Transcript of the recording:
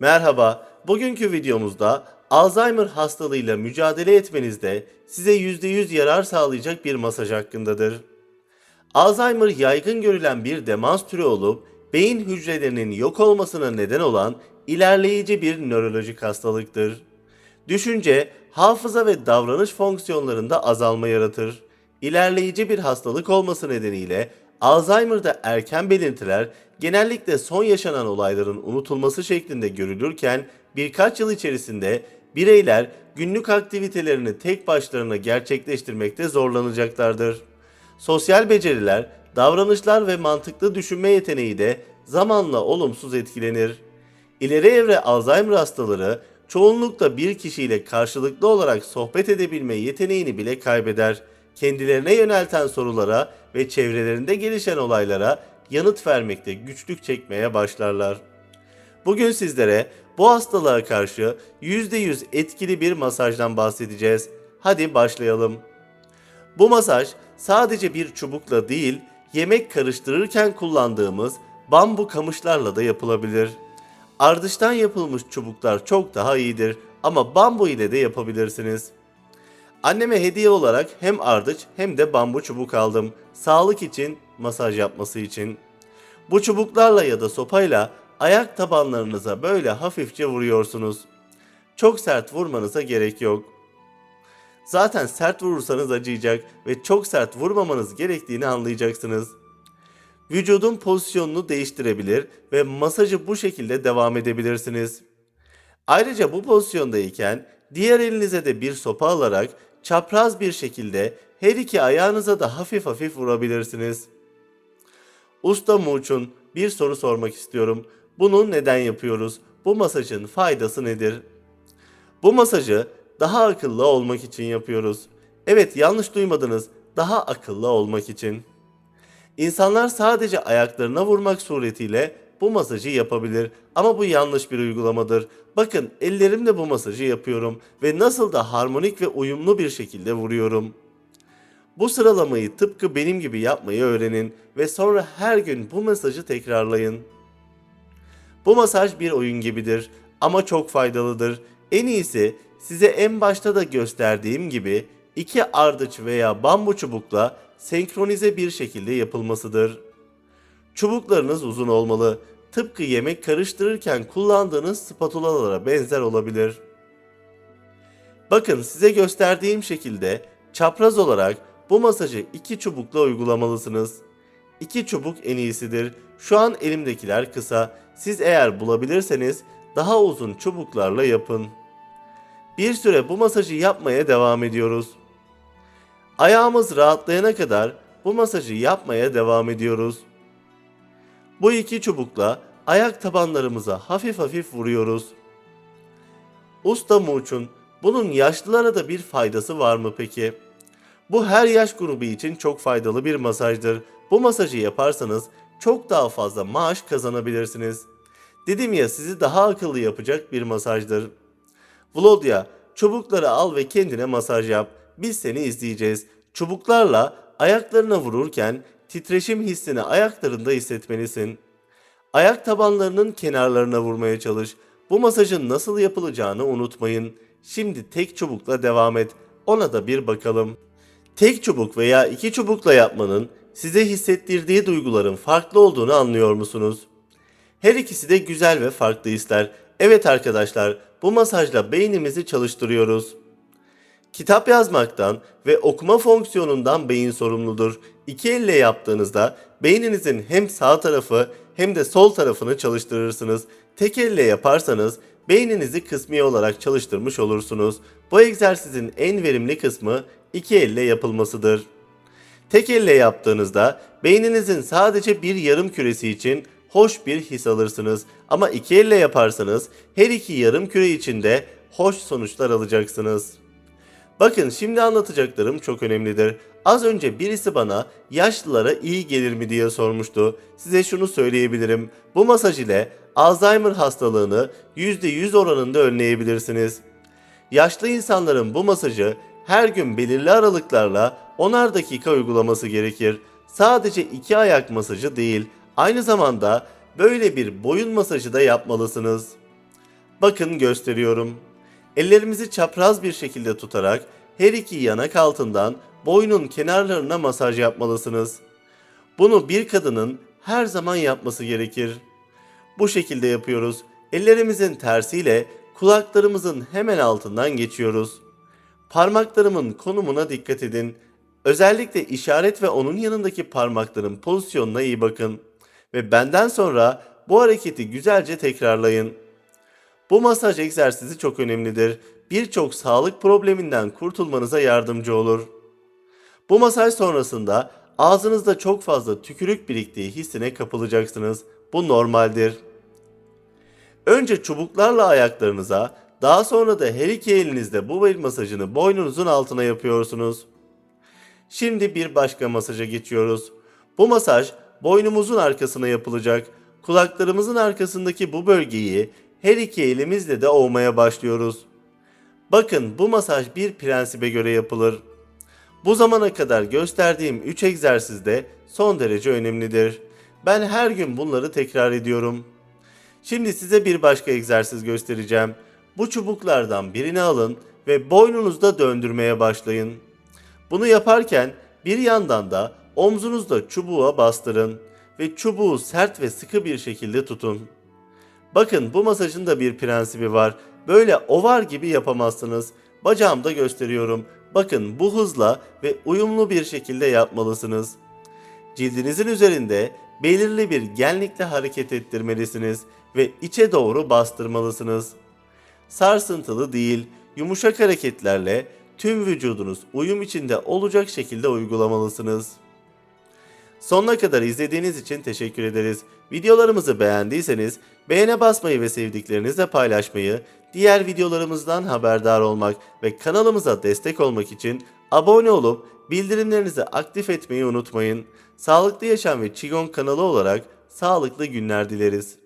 Merhaba, bugünkü videomuzda Alzheimer hastalığıyla mücadele etmenizde size %100 yarar sağlayacak bir masaj hakkındadır. Alzheimer yaygın görülen bir demans türü olup beyin hücrelerinin yok olmasına neden olan ilerleyici bir nörolojik hastalıktır. Düşünce, hafıza ve davranış fonksiyonlarında azalma yaratır. İlerleyici bir hastalık olması nedeniyle Alzheimer'da erken belirtiler genellikle son yaşanan olayların unutulması şeklinde görülürken birkaç yıl içerisinde bireyler günlük aktivitelerini tek başlarına gerçekleştirmekte zorlanacaklardır. Sosyal beceriler, davranışlar ve mantıklı düşünme yeteneği de zamanla olumsuz etkilenir. İleri evre Alzheimer hastaları çoğunlukla bir kişiyle karşılıklı olarak sohbet edebilme yeteneğini bile kaybeder. Kendilerine yönelten sorulara ve çevrelerinde gelişen olaylara yanıt vermekte güçlük çekmeye başlarlar. Bugün sizlere bu hastalığa karşı %100 etkili bir masajdan bahsedeceğiz. Hadi başlayalım. Bu masaj sadece bir çubukla değil, yemek karıştırırken kullandığımız bambu kamışlarla da yapılabilir. Ardıştan yapılmış çubuklar çok daha iyidir ama bambu ile de yapabilirsiniz. Anneme hediye olarak hem ardıç hem de bambu çubuk aldım. Sağlık için, masaj yapması için. Bu çubuklarla ya da sopayla ayak tabanlarınıza böyle hafifçe vuruyorsunuz. Çok sert vurmanıza gerek yok. Zaten sert vurursanız acıyacak ve çok sert vurmamanız gerektiğini anlayacaksınız. Vücudun pozisyonunu değiştirebilir ve masajı bu şekilde devam edebilirsiniz. Ayrıca bu pozisyondayken diğer elinize de bir sopa alarak çapraz bir şekilde her iki ayağınıza da hafif hafif vurabilirsiniz. Usta Muç'un bir soru sormak istiyorum. Bunu neden yapıyoruz? Bu masajın faydası nedir? Bu masajı daha akıllı olmak için yapıyoruz. Evet yanlış duymadınız. Daha akıllı olmak için. İnsanlar sadece ayaklarına vurmak suretiyle bu masajı yapabilir ama bu yanlış bir uygulamadır. Bakın ellerimle bu masajı yapıyorum ve nasıl da harmonik ve uyumlu bir şekilde vuruyorum. Bu sıralamayı tıpkı benim gibi yapmayı öğrenin ve sonra her gün bu masajı tekrarlayın. Bu masaj bir oyun gibidir ama çok faydalıdır. En iyisi size en başta da gösterdiğim gibi iki ardıç veya bambu çubukla senkronize bir şekilde yapılmasıdır. Çubuklarınız uzun olmalı. Tıpkı yemek karıştırırken kullandığınız spatulalara benzer olabilir. Bakın size gösterdiğim şekilde çapraz olarak bu masajı iki çubukla uygulamalısınız. İki çubuk en iyisidir. Şu an elimdekiler kısa. Siz eğer bulabilirseniz daha uzun çubuklarla yapın. Bir süre bu masajı yapmaya devam ediyoruz. Ayağımız rahatlayana kadar bu masajı yapmaya devam ediyoruz. Bu iki çubukla ayak tabanlarımıza hafif hafif vuruyoruz. Usta Muç'un bunun yaşlılara da bir faydası var mı peki? Bu her yaş grubu için çok faydalı bir masajdır. Bu masajı yaparsanız çok daha fazla maaş kazanabilirsiniz. Dedim ya sizi daha akıllı yapacak bir masajdır. Vlodya, çubukları al ve kendine masaj yap. Biz seni izleyeceğiz. Çubuklarla ayaklarına vururken titreşim hissini ayaklarında hissetmelisin. Ayak tabanlarının kenarlarına vurmaya çalış. Bu masajın nasıl yapılacağını unutmayın. Şimdi tek çubukla devam et. Ona da bir bakalım. Tek çubuk veya iki çubukla yapmanın size hissettirdiği duyguların farklı olduğunu anlıyor musunuz? Her ikisi de güzel ve farklı hisler. Evet arkadaşlar, bu masajla beynimizi çalıştırıyoruz. Kitap yazmaktan ve okuma fonksiyonundan beyin sorumludur. İki elle yaptığınızda beyninizin hem sağ tarafı hem de sol tarafını çalıştırırsınız. Tek elle yaparsanız beyninizi kısmi olarak çalıştırmış olursunuz. Bu egzersizin en verimli kısmı iki elle yapılmasıdır. Tek elle yaptığınızda beyninizin sadece bir yarım küresi için hoş bir his alırsınız. Ama iki elle yaparsanız her iki yarım küre içinde hoş sonuçlar alacaksınız. Bakın şimdi anlatacaklarım çok önemlidir. Az önce birisi bana yaşlılara iyi gelir mi diye sormuştu. Size şunu söyleyebilirim. Bu masaj ile Alzheimer hastalığını %100 oranında önleyebilirsiniz. Yaşlı insanların bu masajı her gün belirli aralıklarla 10'ar dakika uygulaması gerekir. Sadece iki ayak masajı değil, aynı zamanda böyle bir boyun masajı da yapmalısınız. Bakın gösteriyorum. Ellerimizi çapraz bir şekilde tutarak her iki yanak altından boynun kenarlarına masaj yapmalısınız. Bunu bir kadının her zaman yapması gerekir. Bu şekilde yapıyoruz. Ellerimizin tersiyle kulaklarımızın hemen altından geçiyoruz. Parmaklarımın konumuna dikkat edin. Özellikle işaret ve onun yanındaki parmakların pozisyonuna iyi bakın. Ve benden sonra bu hareketi güzelce tekrarlayın. Bu masaj egzersizi çok önemlidir. Birçok sağlık probleminden kurtulmanıza yardımcı olur. Bu masaj sonrasında ağzınızda çok fazla tükürük biriktiği hissine kapılacaksınız. Bu normaldir. Önce çubuklarla ayaklarınıza, daha sonra da her iki elinizle bu bel masajını boynunuzun altına yapıyorsunuz. Şimdi bir başka masaja geçiyoruz. Bu masaj boynumuzun arkasına yapılacak. Kulaklarımızın arkasındaki bu bölgeyi her iki elimizle de ovmaya başlıyoruz. Bakın bu masaj bir prensibe göre yapılır. Bu zamana kadar gösterdiğim 3 egzersiz de son derece önemlidir. Ben her gün bunları tekrar ediyorum. Şimdi size bir başka egzersiz göstereceğim. Bu çubuklardan birini alın ve boynunuzda döndürmeye başlayın. Bunu yaparken bir yandan da omzunuzda çubuğa bastırın ve çubuğu sert ve sıkı bir şekilde tutun. Bakın bu masajın da bir prensibi var. Böyle ovar gibi yapamazsınız. Bacağımda gösteriyorum. Bakın bu hızla ve uyumlu bir şekilde yapmalısınız. Cildinizin üzerinde belirli bir genlikle hareket ettirmelisiniz ve içe doğru bastırmalısınız. Sarsıntılı değil, yumuşak hareketlerle tüm vücudunuz uyum içinde olacak şekilde uygulamalısınız. Sonuna kadar izlediğiniz için teşekkür ederiz. Videolarımızı beğendiyseniz beğene basmayı ve sevdiklerinizle paylaşmayı, diğer videolarımızdan haberdar olmak ve kanalımıza destek olmak için abone olup bildirimlerinizi aktif etmeyi unutmayın. Sağlıklı Yaşam ve Qigong kanalı olarak sağlıklı günler dileriz.